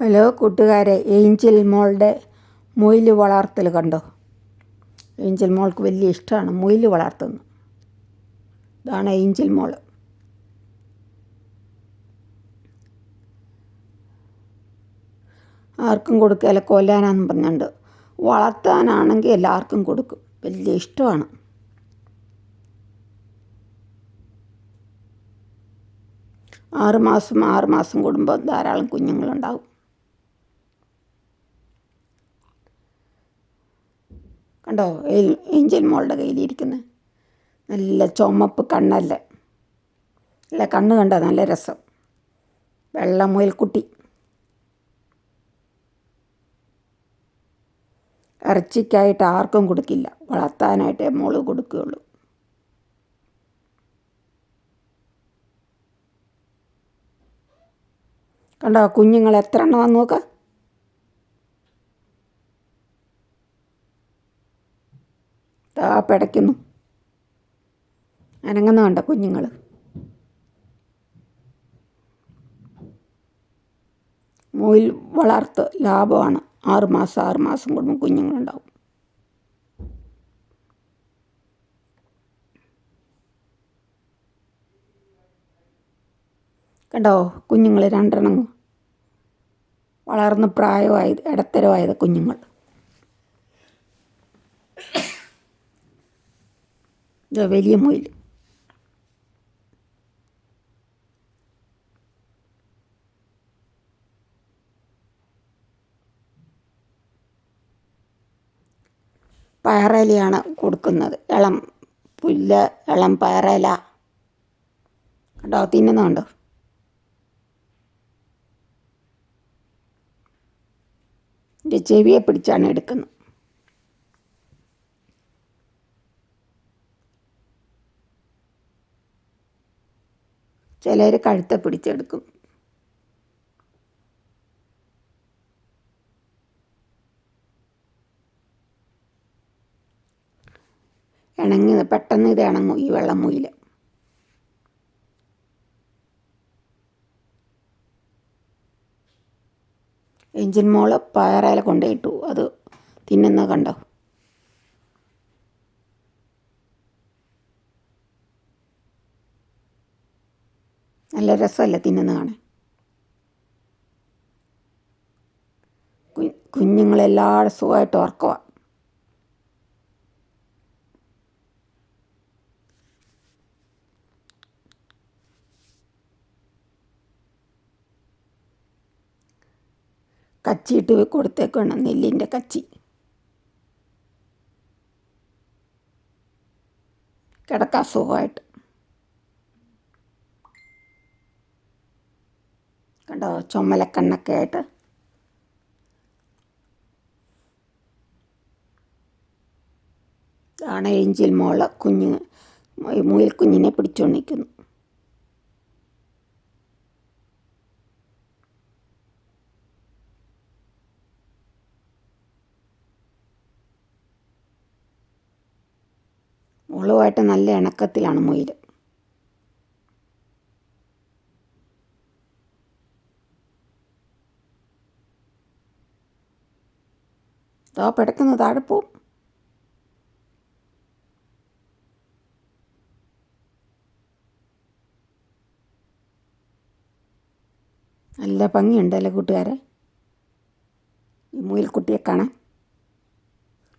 Hello കൂട്ടുകാരെ Angel മോളുടെ മുയിൽ വളർത്തൽ കണ്ടോ? ഏഞ്ചൽ മോൾക്ക് വലിയ ഇഷ്ടമാണ് മുയിൽ വളർത്തുന്നു ഇതാണ് ഏഞ്ചൽ മോൾ. ആർക്കും കൊടുക്കുകയില്ല കൊല്ലാനാന്ന് പറഞ്ഞുണ്ട്. വളർത്താനാണെങ്കിൽ എല്ലാവർക്കും കൊടുക്കും. വലിയ ഇഷ്ടമാണ്. ആറുമാസം ആറുമാസം ആറ് മാസം കൂടുമ്പോൾ ധാരാളം കുഞ്ഞുങ്ങളുണ്ടാവും. കണ്ടോ? ഏഞ്ചൽ മോളുടെ കയ്യിലിരിക്കുന്നത് നല്ല ചുമപ്പ് കണ്ണല്ലേ? അല്ല കണ്ണ് കണ്ട? നല്ല രസം. വെള്ള മുയൽക്കുട്ടി ഇറച്ചിക്കായിട്ട് ആർക്കും കൊടുക്കില്ല. വളർത്താനായിട്ടേ മോൾ കൊടുക്കുകയുള്ളൂ. കണ്ടോ? കുഞ്ഞുങ്ങൾ എത്ര എണ്ണമാണെന്ന് നോക്ക. താ പിടയ്ക്കുന്നു. അനങ്ങുന്ന കണ്ട കുഞ്ഞുങ്ങൾ മുയിൽ വളർത്ത് ലാഭമാണ്. ആറുമാസം ആറുമാസം ആറ് മാസം കൂടുമ്പോൾ കുഞ്ഞുങ്ങളുണ്ടാവും. കണ്ടോ? കുഞ്ഞുങ്ങൾ രണ്ടെണ്ണം വളർന്ന് പ്രായമായത് ഇടത്തരമായത് കുഞ്ഞുങ്ങൾ. ഇത് വലിയ മുയൽ പയറിലയാണ് കൊടുക്കുന്നത്. ഇളം പുല്ല് ഇളം പയറല കേട്ടോ തിന്നുന്നുണ്ടോ? ചെവിയെ പിടിച്ചാണ് എടുക്കുന്നത്. ചിലർ കഴുത്തെ പിടിച്ചെടുക്കും. ഇണങ്ങി പെട്ടെന്ന് ഇത് ഇണങ്ങും ഈ വെള്ളം മുയിൽ എഞ്ചിൻ മോൾ പയറയില കൊണ്ടുപോയിട്ടു അത് തിന്നുന്ന കണ്ടോ? നല്ല രസമല്ല തിന്നുന്ന കാണാൻ? കുഞ്ഞുങ്ങളെല്ലാവരും സുഖമായിട്ട് ഉറക്കുക കച്ചിയിട്ട് കൊടുത്തേക്കാണ് നെല്ലിന്റെ കച്ചി. കിടക്കാൻ സുഖമായിട്ട്. കണ്ടോ ചുമലക്കണ്ണൊക്കെ ആയിട്ട്. ആണ് ഏഞ്ചൽ മോൾ കുഞ്ഞ് മുയൽ കുഞ്ഞിനെ പിടിച്ചുകൊണ്ട് നിൽക്കുന്നു മോളുമായിട്ട് നല്ല ഇണക്കത്തിലാണ് മുയൽ ഇതാ പിടക്കുന്ന താഴെ നല്ല ഭംഗിയുണ്ടല്ലേ കൂട്ടുകാരെ? ഈ മുയൽക്കുട്ടിയെ കാണാൻ.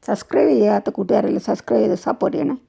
സബ്സ്ക്രൈബ് ചെയ്യാത്ത കൂട്ടുകാരെല്ലാം? സബ്സ്ക്രൈബ് ചെയ്ത് സപ്പോർട്ട് ചെയ്യണേ.